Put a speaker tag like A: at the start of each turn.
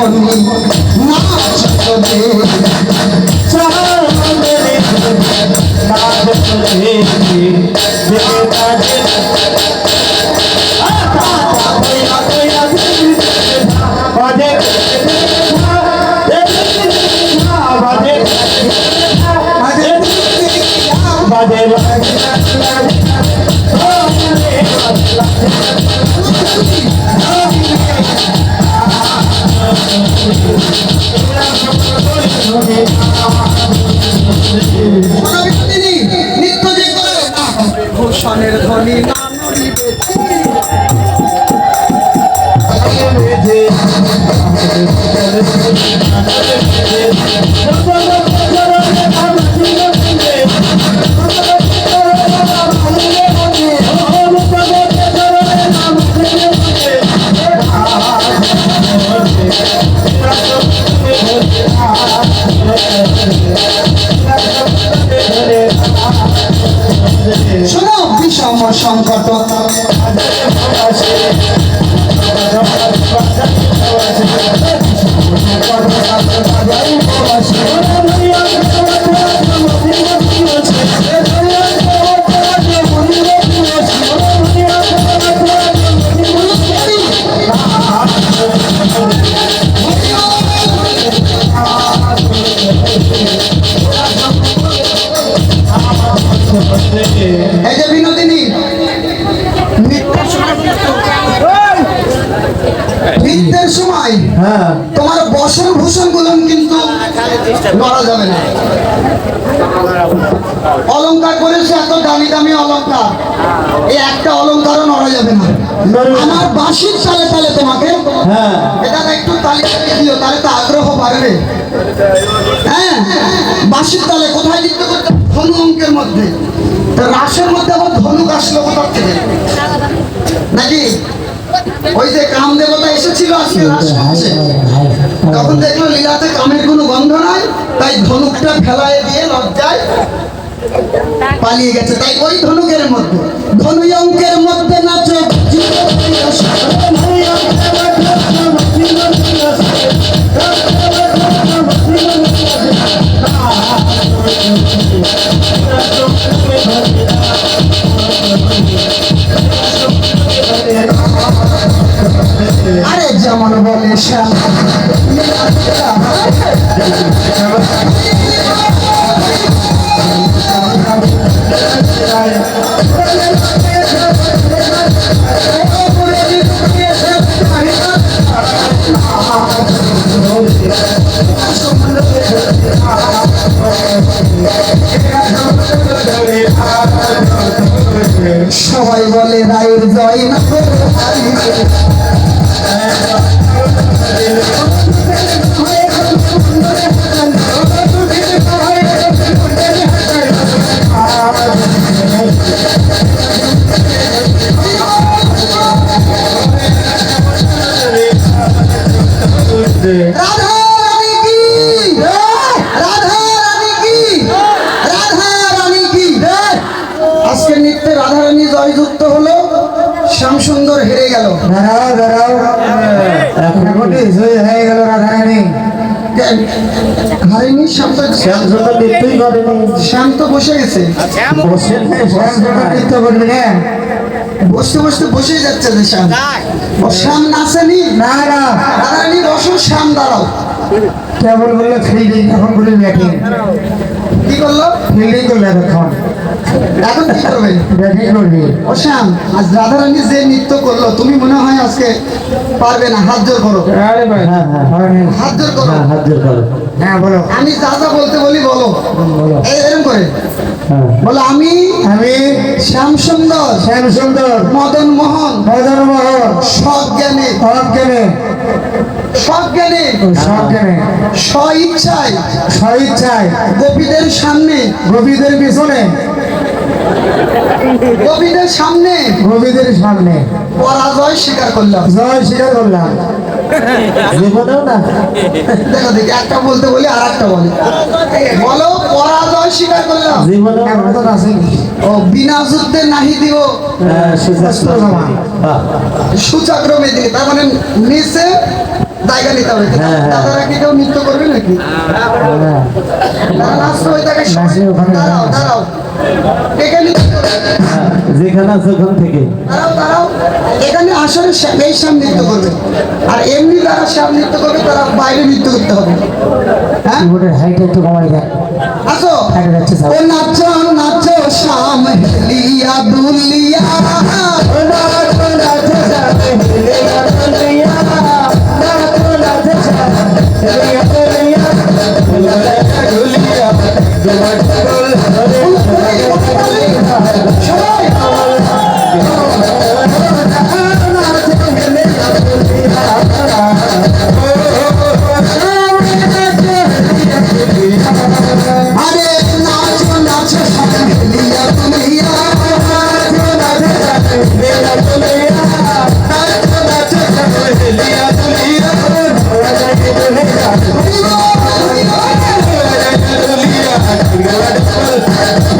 A: ধনী নাচ করে
B: চাঁদরে নাচ চলে দেখে কাজে বাজে বাজে বাজে
A: 你妈 শোনো সংকট সংকট। এই যে বিনোদিনী নৃত্যের সময়
B: হ্যাঁ।
A: তোমার বসন ভূষণগুলো কিন্তু নড়া যাবে না। অলংকার করেছে এত দামি দামি অলংকার এই একটা অলংকারও নড়া যাবে না। আমার বাঁশির তালে তালে তোমাকে
B: হ্যাঁ।
A: এটা একটু তালি দিও তাহলে তো আগ্রহ বাড়বে। হ্যাঁ বাঁশির তালে কোথায় নৃত্য করতে ধনু অঙ্কের মধ্যে। তা রাসের মধ্যে আবার ধনুক আসলো কোথার থেকে? নাকি? ওই যে কাম দেবতা এসেছিল আজকে রাস করছে তখন দেখল লীলাতে কামের কোনো গন্ধ নাই তাই ধনুকটা ফেলায় দিয়ে লজ্জায় পালিয়ে গেছে তাই ওই ধনুকের মধ্যে। ধনু অঙ্কের মধ্যে নাচো। আরে যেমন বলে শ্যাম। সবাই বলে রায়ের জয় না। রাধা সুন্দর হেরে গেল।
C: দাঁড়াও দাঁড়াও। এখন জয় হয়ে গেল রাধারানী।
A: হারেনি শ্যাম তো
B: শ্যাম সুন্দর নৃত্যই করেনি
A: শ্যাম তো বসে গেছে।
B: বসে
C: শ্যাম
B: বসে
C: নৃত্য করবি না
A: বসতে বসতে বসে যাচ্ছে যে শ্যাম। ও শ্যাম নাচেনি
C: না? না
A: রাধা বসো শ্যাম দাঁড়াও।
C: কেবল বলল ফিল্ডিং এখন বলি ব্যাটিং
A: কি করল?
C: ফিল্ডিং করল এখন।
A: এখন কি করবে
C: ব্যাটিং করবি
A: ও শ্যাম আজ রাধা যে নৃত্য করল তুমি মনে হয় আজকে পারবে না হাত জোর করো।
C: আরে ভাই
B: হ্যাঁ, হ্যাঁ।
C: হয়নি।
A: হাত জোর করো।
B: হ্যাঁ হাত জোর করো।
C: হ্যাঁ বলো।
A: আমি যা যা বলতে বলি বলো। এরকম করে। বলো আমি
C: আমি
A: শ্যাম সুন্দর
C: শ্যাম সুন্দর
A: মদন মোহন
C: মদন মোহন
A: সজ্ঞানে
C: অজ্ঞানে
A: সজ্ঞানে
C: সজ্ঞানে
A: স্ব ইচ্ছায়।
C: স্ব ইচ্ছায়।
A: গোপীদের সামনে।
C: গোপীদের পিছনে।
A: গোপীদের সামনে।
C: গোপীদের সামনে।
A: পরাজয় স্বীকার করলাম।
C: জয় স্বীকার করলাম।
B: জীবনেও না।
A: দেখো দেখি একটা বলতে বলি আর একটা বলি। বলো পরাজয় স্বীকার করলাম।
B: জীবনেও
C: এখন তো
A: ও বিনা যুদ্ধে নাহি দিব।
B: হ্যাঁ,
A: তার মানে নিচে জায়গা নিতে হবে।
B: হ্যাঁ, হ্যাঁ।
A: দাদারা কি কেউ নৃত্য করবে নাকি? দাঁড়াও দাঁড়াও।
B: যেখানে আছে ওখান থেকে।
A: এখানে আসলে এই সামনে নৃত্য করবে। আর এমনি তারা সামনে নৃত্য করবে তারা বাইরে নৃত্য করতে হবে। হ্যাঁ?
C: ওটার হাইট একটু কমাই
A: আসো।
C: ওর নাচো
A: নাচো শাম লিয়া দুনিয়া Let's go.